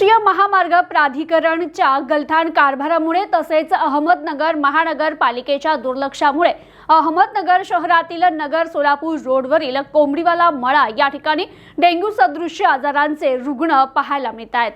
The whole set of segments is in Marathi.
राष्ट्रीय महामार्ग प्राधिकरणच्या गलथान कारभारामुळे तसेच अहमदनगर महानगरपालिकेच्या दुर्लक्षामुळे अहमदनगर शहरातील नगर सोलापूर रोडवरील कोंबडीवाला मळा या ठिकाणी डेंग्यू सदृश्य आजारांचे रुग्ण पाहायला मिळत आहेत.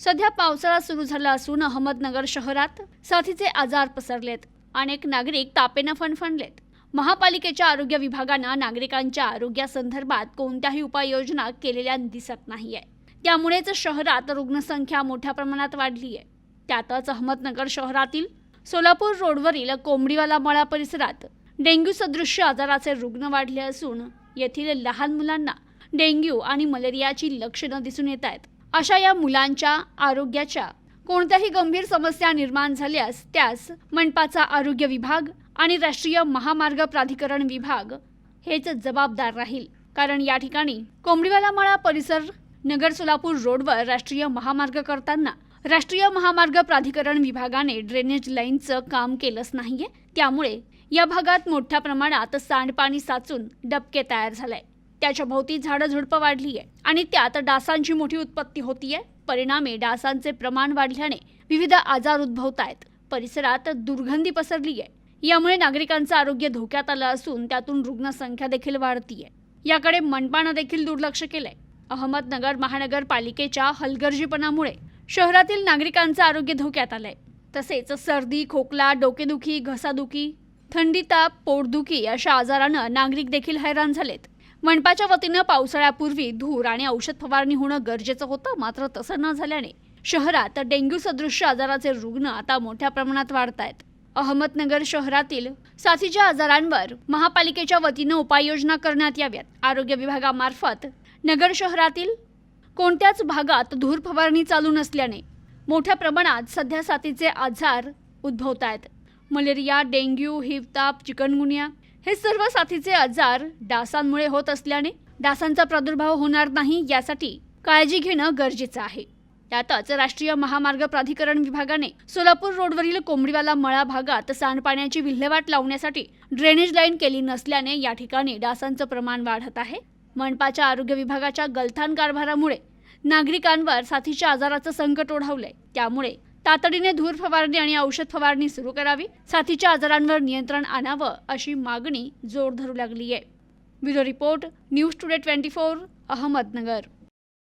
सध्या पावसाळा सुरू झाला असून अहमदनगर शहरात साथीचे आजार पसरलेत. अनेक नागरिक तापेनं फणफणलेत. महापालिकेच्या आरोग्य विभागानं नागरिकांच्या आरोग्यासंदर्भात कोणत्याही उपाययोजना केलेल्या दिसत नाहीये त्यामुळेच शहरात रुग्णसंख्या मोठ्या प्रमाणात वाढली आहे त्यातच अहमदनगर शहरातील सोलापूर रोडवरील कोंबडीवाला मळा परिसरात डेंग्यू सदृश्य आजाराचे रुग्ण वाढले असून येथील लहान मुलांना डेंग्यू आणि मलेरियाची लक्षणं दिसून येत आहेत. अशा या मुलांच्या आरोग्याच्या कोणत्याही गंभीर समस्या निर्माण झाल्यास त्यास मनपाचा आरोग्य विभाग आणि राष्ट्रीय महामार्ग प्राधिकरण विभाग हेच जबाबदार राहील. कारण या ठिकाणी कोंबडीवाला मळा परिसर नगर सोलापूर रोडवर राष्ट्रीय महामार्ग करताना राष्ट्रीय महामार्ग प्राधिकरण विभागाने ड्रेनेज लाईनचं काम केलंच नाहीये. त्यामुळे या भागात मोठ्या प्रमाणात सांडपाणी साचून डबके तयार झालाय त्याच्या भोवती झाडं झुडपं वाढली आहे आणि त्यात डासांची मोठी उत्पत्ती होतीये. परिणामी डासांचे प्रमाण वाढल्याने विविध आजार उद्भवत आहेत परिसरात दुर्गंधी पसरली आहे यामुळे नागरिकांचं आरोग्य धोक्यात आलं असून त्यातून रुग्णसंख्या देखील वाढतीये. याकडे मनपानं देखील दुर्लक्ष केलंय. अहमदनगर महानगरपालिकेच्या हलगर्जीपणामुळे शहरातील नागरिकांचं आरोग्य धोक्यात आलंय. तसेच सर्दी खोकला डोकेदुखी घसादुखी थंडी ताप पोटदुखी अशा आजारानं नागरिक देखील हैराण झालेत. मनपाच्या वतीनं पावसाळ्यापूर्वी धूर आणि औषध फवारणी होणं गरजेचं होतं मात्र तसं न झाल्याने शहरात डेंग्यू सदृश्य आजाराचे रुग्ण आता मोठ्या प्रमाणात वाढत आहेत. अहमदनगर शहरातील साथीच्या आजारांवर महापालिकेच्या वतीनं उपाययोजना करण्यात याव्यात. आरोग्य विभागामार्फत नगर शहरातील कोणत्याच भागात धूर फवारणी चालू नसल्याने मोठ्या प्रमाणात सध्या साथीचे आजार उद्भवत आहेत. मलेरिया डेंग्यू हिवताप चिकनगुनिया हे सर्व साथीचे आजार डासांमुळे होत असल्याने डासांचा प्रादुर्भाव होणार नाही यासाठी काळजी घेणं गरजेचं आहे. त्यातच राष्ट्रीय महामार्ग प्राधिकरण विभागाने सोलापूर रोडवरील कोंबडीवाला मळा भागात सांडपाण्याची विल्हेवाट लावण्यासाठी ड्रेनेज लाईन केली नसल्याने या ठिकाणी डासांचं प्रमाण वाढत आहे. मनपाच्या आरोग्य विभागाच्या गलथान कारभारामुळे नागरिकांवर साथीच्या आजाराचं संकट ओढवलंय. त्यामुळे तातडीने धूर फवारणी आणि औषध फवारणी सुरू करावी साथीच्या आजारांवर नियंत्रण आणावं अशी मागणी जोर धरू लागली आहे bureau report news today twenty four Ahmednagar.